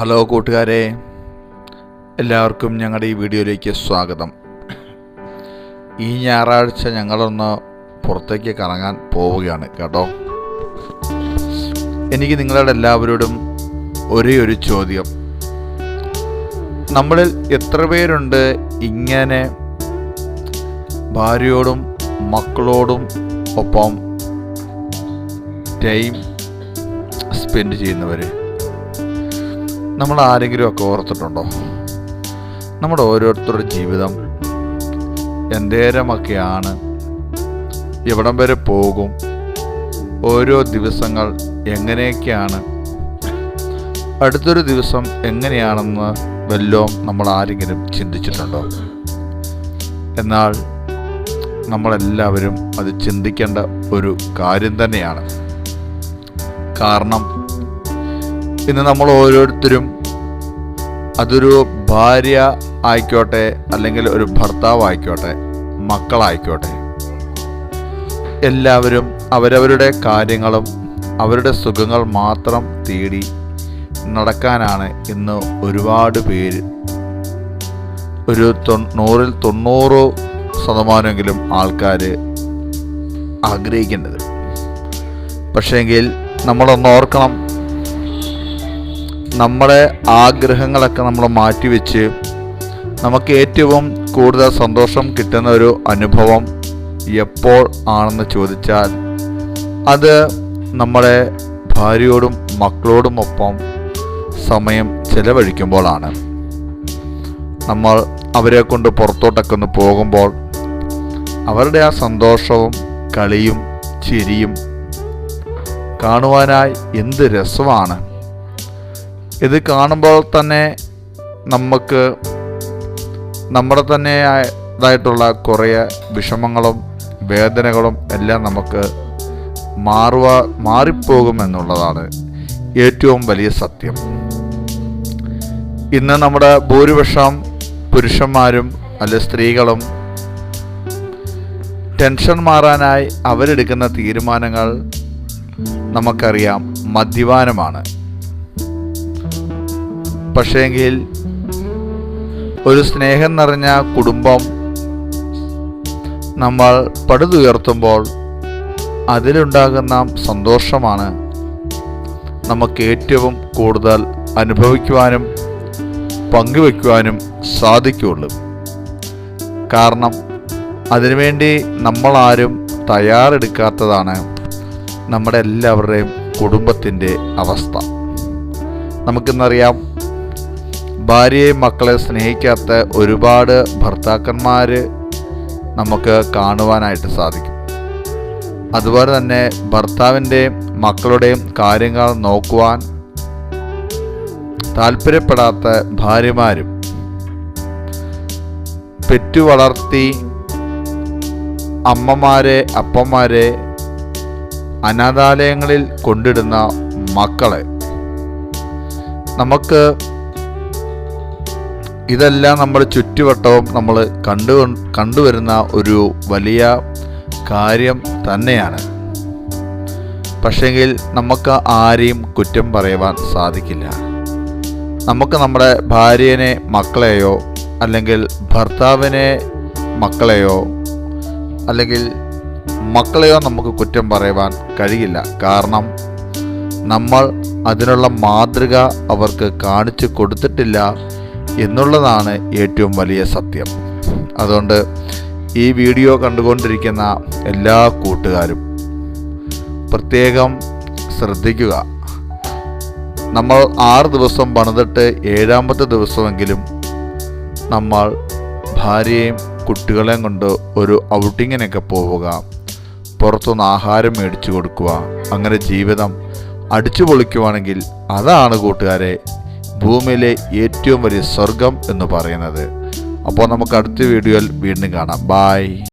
Hello കൂട്ടുകാരെ എല്ലാവർക്കും ഞങ്ങളുടെ ഈ വീഡിയോയിലേക്ക് സ്വാഗതം. ഈ ഞായറാഴ്ച ഞങ്ങളൊന്ന് പുറത്തേക്ക് കറങ്ങാൻ പോവുകയാണ് കേട്ടോ. എനിക്ക് നിങ്ങളുടെ എല്ലാവരോടും ഒരേ ഒരു ചോദ്യം. നമ്മളിൽ എത്ര പേരുണ്ട് ഇങ്ങനെ ഭാര്യയോടും മക്കളോടും ഒപ്പം ടൈം സ്പെൻഡ് ചെയ്യുന്നവർ നമ്മൾ ആരെങ്കിലും ഒക്കെ ഓർത്തിട്ടുണ്ടോ? നമ്മുടെ ഓരോരുത്തരുടെ ജീവിതം എന്തേരമൊക്കെയാണ്? എവിടം വരെ പോകും? ഓരോ ദിവസങ്ങൾ എങ്ങനെയൊക്കെയാണ്? അടുത്തൊരു ദിവസം എങ്ങനെയാണെന്ന് വല്ലതും നമ്മൾ ആരെങ്കിലും ചിന്തിച്ചിട്ടുണ്ടോ? എന്നാൽ നമ്മളെല്ലാവരും അത് ചിന്തിക്കേണ്ട ഒരു കാര്യം തന്നെയാണ്. കാരണം ഇന്ന് നമ്മൾ ഓരോരുത്തരും അതൊരു ഭാര്യ ആയിക്കോട്ടെ അല്ലെങ്കിൽ ഒരു ഭർത്താവ് ആയിക്കോട്ടെ മക്കളായിക്കോട്ടെ. എല്ലാവരും അവരവരുടെ കാര്യങ്ങളും അവരുടെ സുഖങ്ങൾ മാത്രം തേടി നടക്കാനാണ് ഇന്ന് ഒരുപാട് പേര്. ഒരു തൊണ്ണൂറിൽ തൊണ്ണൂറ് ശതമാനമെങ്കിലും ആൾക്കാർ ആഗ്രഹിക്കേണ്ടത്. പക്ഷേങ്കിൽ നമ്മളൊന്ന് ഓർക്കണം നമ്മുടെ ആഗ്രഹങ്ങളൊക്കെ നമ്മൾ മാറ്റിവെച്ച് നമുക്ക് ഏറ്റവും കൂടുതൽ സന്തോഷം കിട്ടുന്ന ഒരു അനുഭവം എപ്പോൾ ആണെന്ന് ചോദിച്ചാൽ അത് നമ്മുടെ ഭാര്യയോടും മക്കളോടുമൊപ്പം സമയം ചെലവഴിക്കുമ്പോഴാണ്. നമ്മൾ അവരെ കൊണ്ട് പുറത്തോട്ടൊക്കെ ഒന്ന് പോകുമ്പോൾ അവരുടെ ആ സന്തോഷവും കളിയും ചിരിയും കാണുവാനായി എന്ത് രസമാണ്. ഇത് കാണുമ്പോൾ തന്നെ നമുക്ക് നമ്മുടെ തന്നെ ഇതായിട്ടുള്ള കുറേ വിഷമങ്ങളും വേദനകളും എല്ലാം നമുക്ക് മാറുക മാറിപ്പോകുമെന്നുള്ളതാണ് ഏറ്റവും വലിയ സത്യം. ഇന്ന് നമ്മുടെ ഭൂരിപക്ഷം പുരുഷന്മാരും അല്ലെ സ്ത്രീകളും ടെൻഷൻ മാറാനായി അവരെടുക്കുന്ന തീരുമാനങ്ങൾ നമുക്കറിയാം മദ്യപാനമാണ്. പക്ഷേങ്കിൽ ഒരു സ്നേഹം നിറഞ്ഞ കുടുംബം നമ്മൾ പടുതുയർത്തുമ്പോൾ അതിലുണ്ടാകുന്ന സന്തോഷമാണ് നമുക്ക് ഏറ്റവും കൂടുതൽ അനുഭവിക്കുവാനും പങ്കുവെക്കുവാനും സാധിക്കുകയുള്ളൂ. കാരണം അതിനുവേണ്ടി നമ്മളാരും തയ്യാറെടുക്കാത്തതാണ് നമ്മുടെ എല്ലാവരുടെയും കുടുംബത്തിന്റെ അവസ്ഥ. നമുക്കിന്നറിയാം ഭാര്യയെയും മക്കളെ സ്നേഹിക്കാത്ത ഒരുപാട് ഭർത്താക്കന്മാർ നമുക്ക് കാണുവാനായിട്ട് സാധിക്കും. അതുപോലെ തന്നെ ഭർത്താവിന്റെയും മക്കളുടെയും കാര്യങ്ങൾ നോക്കുവാൻ താല്പര്യപ്പെടാത്ത ഭാര്യമാരും പെറ്റു വളർത്തി അമ്മമാരെ അപ്പന്മാരെ അനാഥാലയങ്ങളിൽ കൊണ്ടിടുന്ന മക്കളെ നമുക്ക് ഇതെല്ലാം നമ്മൾ ചുറ്റുവട്ടവും നമ്മൾ കണ്ടു കണ്ടുവരുന്ന ഒരു വലിയ കാര്യം തന്നെയാണ്. പക്ഷെങ്കിൽ നമുക്ക് ആരെയും കുറ്റം പറയുവാൻ സാധിക്കില്ല. നമുക്ക് നമ്മുടെ ഭാര്യനെ മക്കളെയോ അല്ലെങ്കിൽ ഭർത്താവിനെ മക്കളെയോ അല്ലെങ്കിൽ മക്കളെയോ നമുക്ക് കുറ്റം പറയുവാൻ കഴിയില്ല. കാരണം നമ്മൾ അതിനുള്ള മാതൃക അവർക്ക് കാണിച്ചു കൊടുത്തിട്ടില്ല. എന്നുള്ളതാണ് ഏറ്റവും വലിയ സത്യം. അതുകൊണ്ട് ഈ വീഡിയോ കണ്ടുകൊണ്ടിരിക്കുന്ന എല്ലാ കൂട്ടുകാരും പ്രത്യേകം ശ്രദ്ധിക്കുക. നമ്മൾ ആറ് ദിവസം പണിതിട്ട് ഏഴാമത്തെ ദിവസമെങ്കിലും നമ്മൾ ഭാര്യയും കുട്ടികളെയും കൊണ്ട് ഒരു ഔട്ടിങ്ങിനൊക്കെ പോവുക. പുറത്തുനിന്ന് ആഹാരം മേടിച്ചു കൊടുക്കുക. അങ്ങനെ ജീവിതം അടിച്ചു പൊളിക്കുവാണെങ്കിൽ അതാണ് കൂട്ടുകാരെ ഭൂമിയിലെ ഏറ്റവും വലിയ സ്വർഗം എന്ന് പറയുന്നത്. അപ്പോൾ നമുക്ക് അടുത്ത വീഡിയോയിൽ വീണ്ടും കാണാം. ബായ്